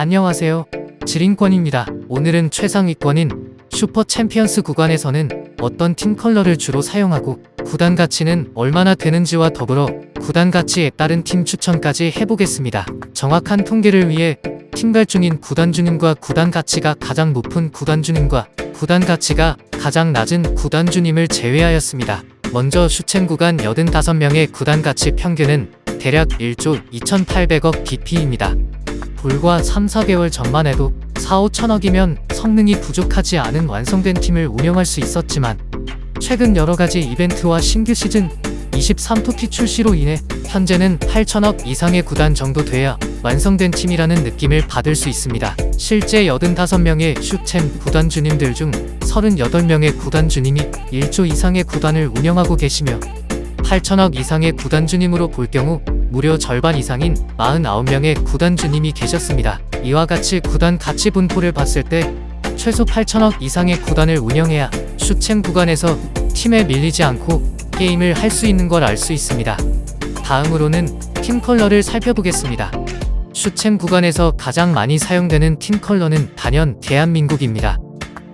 안녕하세요. 지린권입니다. 오늘은 최상위권인 슈퍼 챔피언스 구간에서는 어떤 팀 컬러를 주로 사용하고 구단 가치는 얼마나 되는지와 더불어 구단 가치에 따른 팀 추천까지 해보겠습니다. 정확한 통계를 위해 팀갈 중인 구단 주님과 구단 가치가 가장 높은 구단 주님과 구단 가치가 가장 낮은 구단 주님을 제외하였습니다. 먼저 슈챔 구간 85명의 구단 가치 평균은 대략 1조 2,800억 BP입니다. 불과 3, 4개월 전만 해도 4, 5천억이면 성능이 부족하지 않은 완성된 팀을 운영할 수 있었지만 최근 여러 가지 이벤트와 신규 시즌 23토티 출시로 인해 현재는 8천억 이상의 구단 정도 돼야 완성된 팀이라는 느낌을 받을 수 있습니다. 실제 85명의 슈챔 구단 주님들 중 38명의 구단 주님이 1조 이상의 구단을 운영하고 계시며 8천억 이상의 구단 주님으로 볼 경우 무려 절반 이상인 49명의 구단 주님이 계셨습니다. 이와 같이 구단 가치 분포를 봤을 때 최소 8천억 이상의 구단을 운영해야 슈챔 구간에서 팀에 밀리지 않고 게임을 할 수 있는 걸 알 수 있습니다. 다음으로는 팀 컬러를 살펴보겠습니다. 슈챔 구간에서 가장 많이 사용되는 팀 컬러는 단연 대한민국입니다.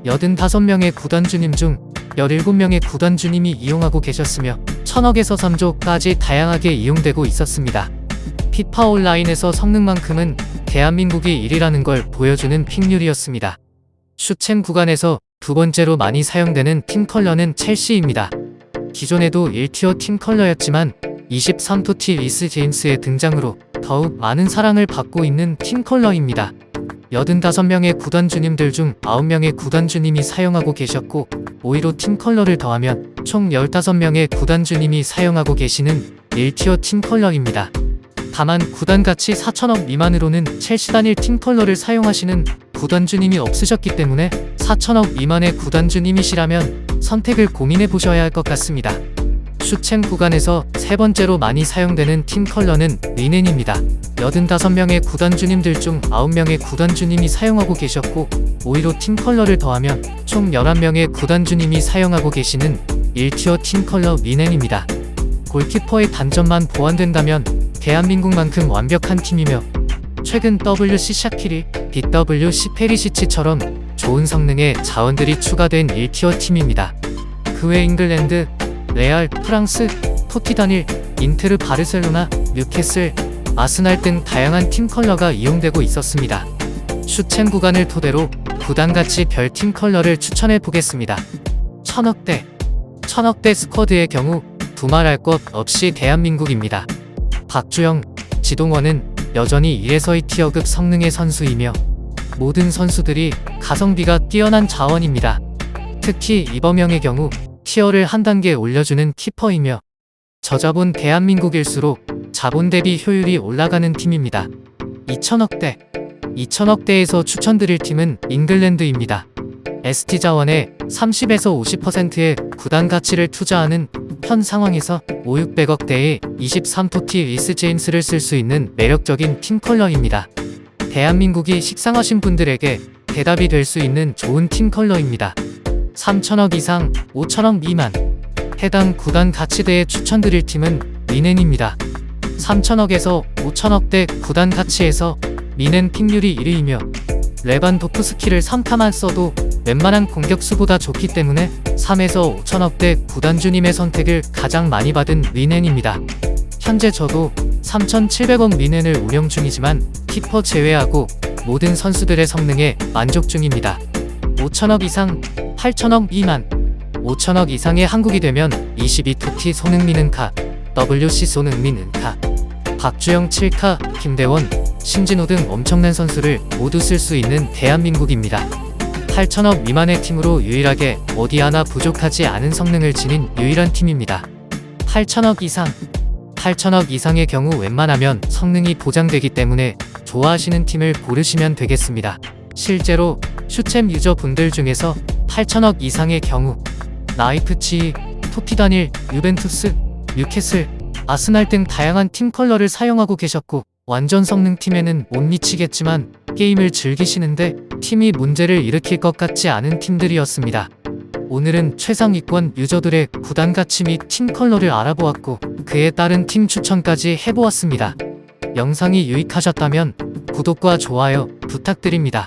85명의 구단 주님 중 17명의 구단 주님이 이용하고 계셨으며 1000억에서 3조까지 다양하게 이용되고 있었습니다. 피파 온라인에서 성능만큼은 대한민국이 1위라는 걸 보여주는 픽률이었습니다. 슈챔 구간에서 두 번째로 많이 사용되는 팀 컬러는 첼시입니다. 기존에도 1티어 팀 컬러였지만 23토티 리스 제임스의 등장으로 더욱 많은 사랑을 받고 있는 팀 컬러입니다. 85명의 구단 주님들 중 9명의 구단 주님이 사용하고 계셨고 5위로 팀 컬러를 더하면 총 15명의 구단 주님이 사용하고 계시는 1티어 팀 컬러입니다. 다만 구단 가치 4천억 미만으로는 첼시 단일 팀 컬러를 사용하시는 구단 주님이 없으셨기 때문에 4천억 미만의 구단 주님이시라면 선택을 고민해 보셔야 할 것 같습니다. 슈챔 구간에서 세 번째로 많이 사용되는 팀 컬러는 리넨입니다. 85명의 구단 주님들 중 9명의 구단 주님이 사용하고 계셨고 5위로 팀 컬러를 더하면 총 11명의 구단 주님이 사용하고 계시는 1티어 팀 컬러 리넨입니다. 골키퍼의 단점만 보완된다면 대한민국만큼 완벽한 팀이며 최근 WC 샤키리, BWC 페리시치처럼 좋은 성능의 자원들이 추가된 1티어 팀입니다. 그 외 잉글랜드, 레알, 프랑스, 토티다닐, 인테르 바르셀로나, 뉴캐슬, 아스날 등 다양한 팀 컬러가 이용되고 있었습니다. 슈챔 구간을 토대로 구단 가치 별팀 컬러를 추천해 보겠습니다. 천억대 천억대 스쿼드의 경우 두말할 것 없이 대한민국입니다. 박주영, 지동원은 여전히 1에서 2티어급 성능의 선수이며 모든 선수들이 가성비가 뛰어난 자원입니다. 특히 이범영의 경우 티어를 한 단계 올려주는 키퍼이며 저자본 대한민국일수록 자본 대비 효율이 올라가는 팀입니다. 2천억대 2천억대에서 추천드릴 팀은 잉글랜드입니다. ST 자원의 30에서 50%의 구단 가치를 투자하는 현 상황에서 5, 600억대의 23토티 리스 제임스를 쓸 수 있는 매력적인 팀 컬러입니다. 대한민국이 식상하신 분들에게 대답이 될 수 있는 좋은 팀 컬러입니다. 3천억 이상, 5천억 미만. 해당 구단 가치대에 추천드릴 팀은 미넨입니다. 3천억에서 5천억대 구단 가치에서 미넨 픽률이 1위이며 레반도프스키를 3타만 써도 웬만한 공격수보다 좋기 때문에 3에서 5천억대 구단 주님의 선택을 가장 많이 받은 리넨입니다. 현재 저도 3,700억 리넨을 운영 중이지만 키퍼 제외하고 모든 선수들의 성능에 만족 중입니다. 5천억 이상, 8천억 미만, 5천억 이상의 한국이 되면 22토티 손흥민은 카, WC 손흥민은 카, 박주영 7카, 김대원, 신진호 등 엄청난 선수를 모두 쓸 수 있는 대한민국입니다. 8천억 미만의 팀으로 유일하게 어디 하나 부족하지 않은 성능을 지닌 유일한 팀입니다. 8천억 이상 8천억 이상의 경우 웬만하면 성능이 보장되기 때문에 좋아하시는 팀을 고르시면 되겠습니다. 실제로 슈챔 유저분들 중에서 8천억 이상의 경우 나이프치, 토티다닐, 유벤투스, 뉴캐슬, 아스날 등 다양한 팀 컬러를 사용하고 계셨고 완전 성능 팀에는 못 미치겠지만 게임을 즐기시는데 팀이 문제를 일으킬 것 같지 않은 팀들이었습니다. 오늘은 최상위권 유저들의 구단 가치 및 팀 컬러를 알아보았고 그에 따른 팀 추천까지 해보았습니다. 영상이 유익하셨다면 구독과 좋아요 부탁드립니다.